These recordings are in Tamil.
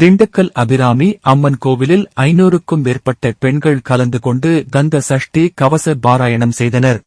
திண்டுக்கல் அபிராமி அம்மன் கோவிலில் ஐநூறுக்கும் மேற்பட்ட பெண்கள் கலந்து கொண்டு கந்த சஷ்டி கவச பாராயணம் செய்தனர்.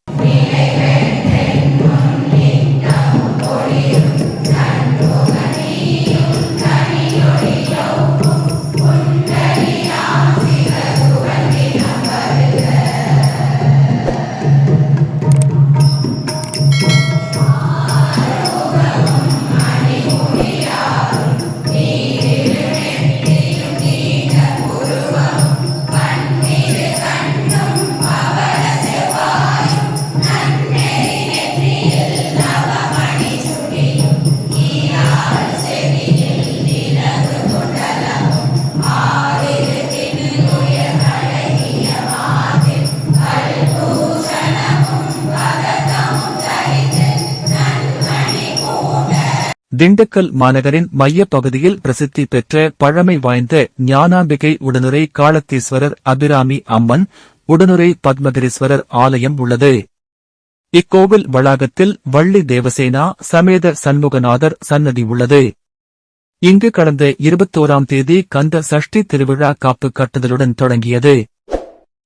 திண்டுக்கல் மாநகரின் மையப் பகுதியில் பிரசித்தி பெற்ற பழமை வாய்ந்த ஞானாம்பிகை உடனுரை காலத்தீஸ்வரர் அபிராமி அம்மன் உடனுரை பத்மகிரீஸ்வரர் ஆலயம் உள்ளது. இக்கோவில் வளாகத்தில் வள்ளி தேவசேனா சமேத சண்முகநாதர் சன்னதி உள்ளது. இங்கு கடந்த இருபத்தோராம் தேதி கந்த சஷ்டி திருவிழா காப்பு கட்டுதலுடன் தொடங்கியது.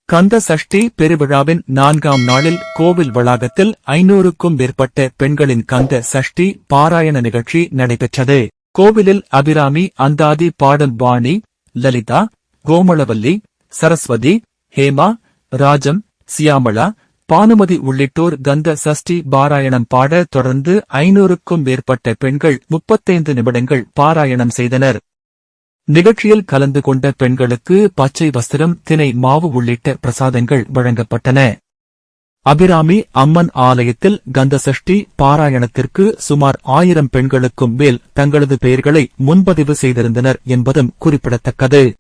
கந்த சஷ்டி பெருவிழாவின் நான்காம் நாளில் கோவில் வளாகத்தில் ஐநூறுக்கும் மேற்பட்ட பெண்களின் கந்த சஷ்டி பாராயண நிகழ்ச்சி நடைபெற்றது. கோவிலில் அபிராமி அந்தாதி பாடல் வாணி லலிதா கோமளவல்லி சரஸ்வதி ஹேமா ராஜம் சியாமளா பானுமதி உள்ளிட்டோர் கந்த சஷ்டி பாராயணம் பாட தொடர்ந்து ஐநூறுக்கும் மேற்பட்ட பெண்கள் முப்பத்தைந்து நிமிடங்கள் பாராயணம் செய்தனர். நிகழ்ச்சியில் கலந்து கொண்ட பெண்களுக்கு பச்சை வஸ்திரம் தினை மாவு உள்ளிட்ட பிரசாதங்கள் வழங்கப்பட்டன. அபிராமி அம்மன் ஆலயத்தில் கந்த சஷ்டி பாராயணத்திற்கு சுமார் ஆயிரம் பெண்களுக்கும் மேல் தங்களது பெயர்களை முன்பதிவு செய்திருந்தனர் என்பதும் குறிப்பிடத்தக்கது.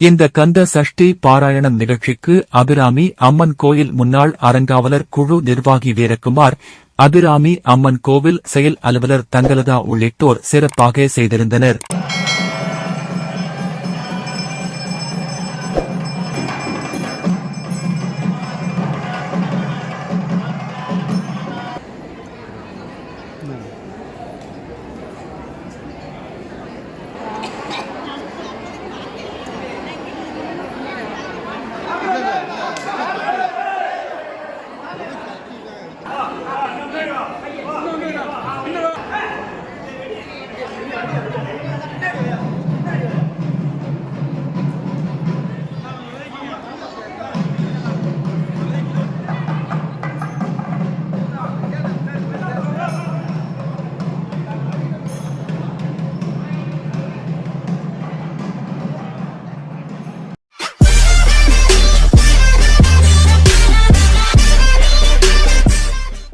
இந்த கந்த சஷ்டி பாராயணம் நிகழ்ச்சிக்கு அபிராமி அம்மன் கோயில் முன்னாள் அறங்காவலர் குழு நிர்வாகி வீரகுமார் அபிராமி அம்மன் கோவில் செயல் அலுவலர் தங்கலதா உள்ளிட்டோர் சிறப்பாக செய்திருந்தனர்.